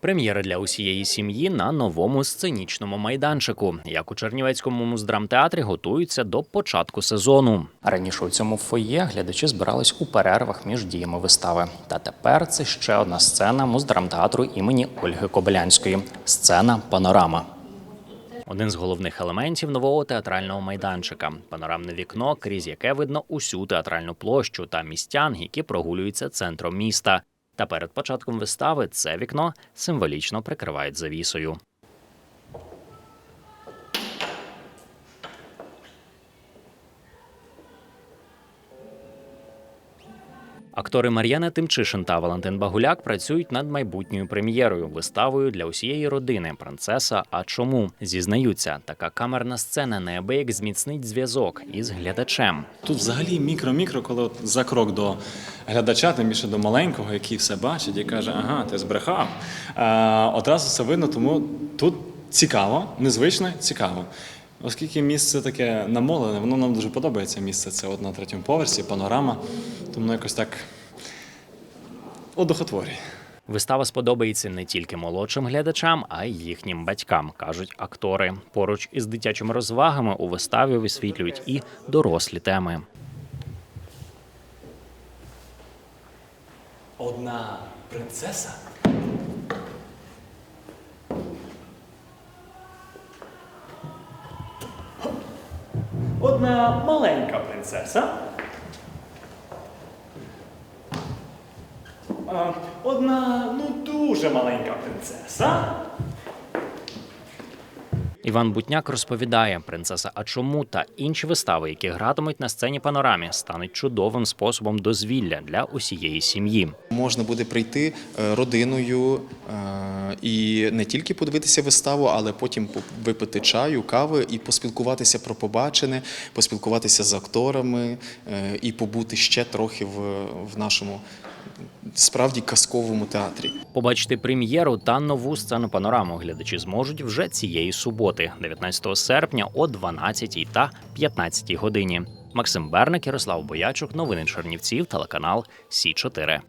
Прем'єра для усієї сім'ї на новому сценічному майданчику, як у Чернівецькому муздрамтеатрі готуються до початку сезону. Раніше у цьому фоє глядачі збирались у перервах між діями вистави. Та тепер це ще одна сцена муздрамтеатру імені Ольги Кобилянської сцена Панорама. Один з головних елементів нового театрального майданчика панорамне вікно, крізь яке видно усю театральну площу та містян, які прогулюються центром міста. Та перед початком вистави це вікно символічно прикривають завісою. Актори Мар'яна Тимчишин та Валентин Багуляк працюють над майбутньою прем'єрою, виставою для усієї родини Принцеса. А чому зізнаються, така камерна сцена неабияк зміцнить зв'язок із глядачем. Тут взагалі мікро-мікро, коли от за крок до глядача, тим більше до маленького, який все бачить і каже, ага, ти збрехав. Е, одразу все видно, тому тут цікаво, незвично, цікаво. Оскільки місце таке намолене, воно нам дуже подобається місце. Це от на третьому поверсі, панорама, тому воно якось так одухотворює. Вистава сподобається не тільки молодшим глядачам, а й їхнім батькам, кажуть актори. Поруч із дитячими розвагами у виставі висвітлюють і дорослі теми. Одна принцеса. Одна маленька принцеса. Одна ну дуже маленька принцеса. Іван Бутняк розповідає, принцеса А чому та інші вистави, які гратимуть на сцені панорамі, стануть чудовим способом дозвілля для усієї сім'ї. Можна буде прийти е, родиною е, і не тільки подивитися виставу, але потім по- випити чаю, кави і поспілкуватися про побачене, поспілкуватися з акторами е, і побути ще трохи в нашому справді казковому театрі. Побачити прем'єру та нову сцену панораму глядачі зможуть вже цієї суботи, 19 серпня о 12 та 15 годині. Максим Берник, Ярослав Боячук, новини Чернівців, телеканал Сі 4